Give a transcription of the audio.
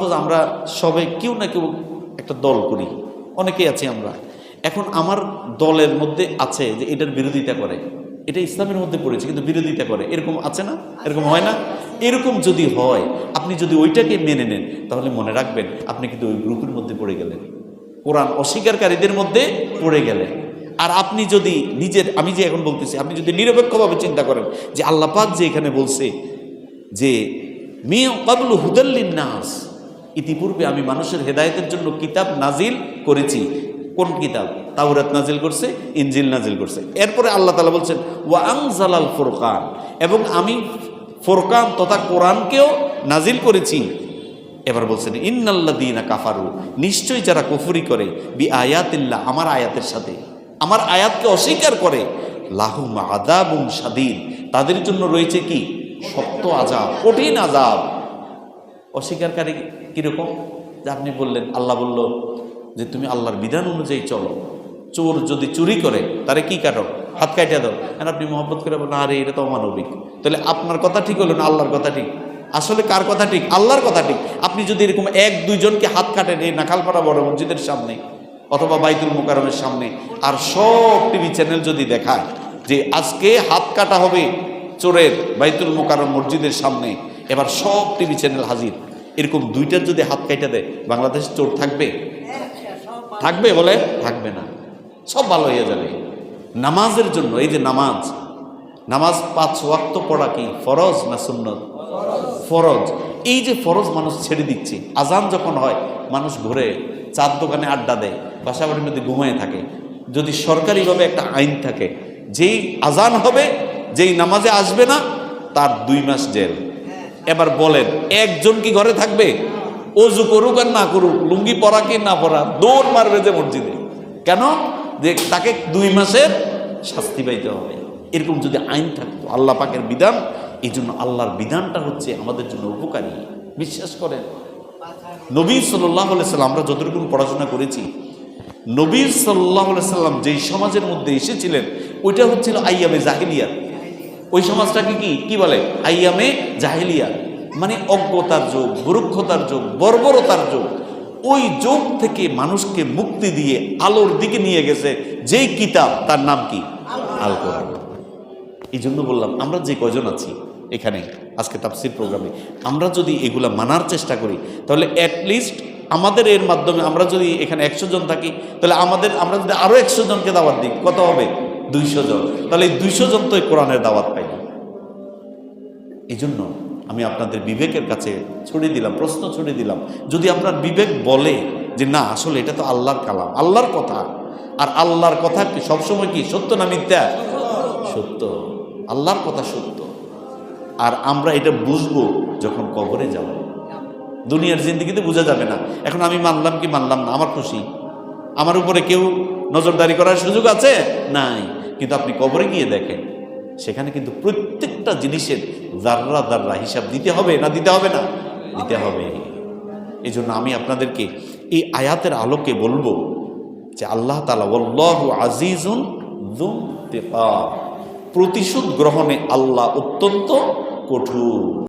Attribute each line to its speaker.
Speaker 1: Suppose আমরা সবাই কেউ না কেউ একটা দল করি। অনেকেই আছি আমরা। এখন আমার দলের মধ্যে আছে যে এটার বিরোধিতা করে। এটা ইসলামের মধ্যে পড়েছে, কিন্তু বিরোধিতা করে। এরকম আছে না? এরকম হয় না? এরকম যদি হয়, আপনি যদি ওইটাকে মেনে নেন, তাহলে মনে রাখবেন আপনি কিন্তু ওই গ্রুপের মধ্যে পড়ে গেলেন। কোরআন অস্বীকারীদের মধ্যে পড়ে গেলেন। আর আপনি যদি নিজের, আমি যে এখন বলতেছি, আপনি যদি নিরপেক্ষভাবে চিন্তা করেন যে আল্লাহ পাক যে এখানে বলছে যে, মেয়ে কাবলু হুদাল্লিন নাস। ইতিপূর্বে আমি মানুষের হেদায়তের জন্য কিতাব নাজিল করেছি। কোন কিতাব? তাওরাত নাজিল করছে ইঞ্জিল নাজিল করছে। এরপরে আল্লাহ তালা বলছেন, ওয়া আংজালাল ফোরকান এবং আমি ফোরকান তথা কোরআনকেও নাজিল করেছি। এবার বলছেন ইন্নাল্লাদিনা কাফারু নিশ্চয়ই যারা কুফুরি করে বি আয়াতিল্লাহ আমার আয়াতের সাথে। আমার আয়াতকে অস্বীকার করে। লাহুম আদাবুম স্বাধীন তাদের জন্য রয়েছে কি? শক্ত আজাব কঠিন আজাব অস্বীকারী কীরকম? যে আপনি বললেন, আল্লাহ বলল যে তুমি আল্লাহর বিধান অনুযায়ী চলো। চোর যদি চুরি করে, তারে কি কাটো? হাত কাটিয়ে দাও। আর আপনি মহব্বত করে বলেন আরে, এটা তো অমানবিক তাহলে আপনার কথা ঠিক হলো না আল্লাহর কথা ঠিক? আসলে কার কথা ঠিক? আল্লাহর কথা ঠিক। আপনি যদি এরকম এক, দুইজনকে হাত কাটেন এই নাখালপাড়া বড় মসজিদের সামনে অথবা বাইতুল মোকারমের সামনে, আর সব টিভি চ্যানেল যদি দেখায় যে আজকে হাত কাটা হবে চোরের বাইতুল মোকারম মসজিদের সামনে, এবার সব টিভি চ্যানেল হাজির। এরকম দুইটার যদি হাত কাইটা দেয়, বাংলাদেশ চোর থাকবে? থাকবে বলে? থাকবে না। সব ভালো হয়ে যাবে। নামাজের জন্য, এই যে নামাজ নামাজ পাঁচ ওয়াক্ত পড়া কি? ফরজ না সুন্নত? ফরজ। এই যে ফরজ মানুষ ছেড়ে দিচ্ছে। আজান যখন হয়, মানুষ ঘুরে চার দোকানে আড্ডা দেয় বাসা বাড়ির মধ্যে ঘুমায় থাকে। যদি সরকারিভাবে একটা আইন থাকে, যেই আজান হবে, যেই নামাজে আসবে না, তার দুই মাস জেল। এবার বলেন, একজন কি ঘরে থাকবে? অজু করুক আর না করুক, লুঙ্গি পরা কি না পরা, দৌড় মারবে যে মসজিদে। কেন? যে তাকে দুই মাসের শাস্তি পাইতে হবে। এরকম যদি আইন থাকতো, আল্লাহ পাকের বিধান এই জন্য আল্লাহর বিধানটা হচ্ছে আমাদের জন্য উপকারী। বিশ্বাস করেন, নবী সাল্লাহ সাল্লাম আমরা যতটুকু পড়াশোনা করেছি, নবী সাল্লাহ সাল্লাম যেই সমাজের মধ্যে এসেছিলেন, ওইটা হচ্ছিল আইয়ামে জাহিলিয়া ওই সমাজটাকে কি কি বলে? আইয়ামে জাহিলিয়া। মানে অজ্ঞতার যুগ বুরুক্ষতার যুগ, বর্বরতার যুগ। ওই যুগ থেকে মানুষকে মুক্তি দিয়ে আলোর দিকে নিয়ে গেছে যেই কিতাব, তার নাম কি? আল কোরআন এই জন্য বললাম, আমরা যে কয়জন আছি এখানে, আজকে তাফসির প্রোগ্রামে, আমরা যদি এগুলা মানার চেষ্টা করি, তাহলে অ্যাটলিস্ট আমাদের এর মাধ্যমে আমরা যদি এখানে একশো জন থাকি, তাহলে আমাদের, আমরা যদি আরও একশো জনকে দাওয়াত দিই, কত হবে? দুইশো জন। তাহলে এই দুইশো জন তো কোরআনের দাওয়াত পাই এই জন্য আমি আপনাদের বিবেকের কাছে ছড়িয়ে দিলাম, প্রশ্ন ছড়িয়ে দিলাম। যদি আপনার বিবেক বলে যে না, আসলে এটা তো আল্লাহর কালাম, আল্লাহর কথা, আর আল্লাহর কথা কি সবসময় কি সত্য না মিথ্যা? সত্য। আল্লাহর কথা সত্য। আর আমরা এটা বুঝব যখন কবরে যাব। দুনিয়ার জিন্দিগিতে বোঝা যাবে না। এখন আমি মানলাম কি মানলাম না? আমার খুশি। আমার উপরে কেউ নজরদারি করার সুযোগ আছে? নাই। কিন্তু আপনি কবরে গিয়ে দেখেন, সেখানে কিন্তু প্রত্যেকটা জিনিসের দাররা দাররা হিসাব দিতে হবে না দিতে হবে না? দিতে হবে। এই জন্য আমি আপনাদেরকে এই আয়াতের আলোকে বলব যে আল্লাহ তালা বল্লাহ আজিজুন প্রতিশোধ গ্রহণে আল্লাহ অত্যন্ত কঠোর।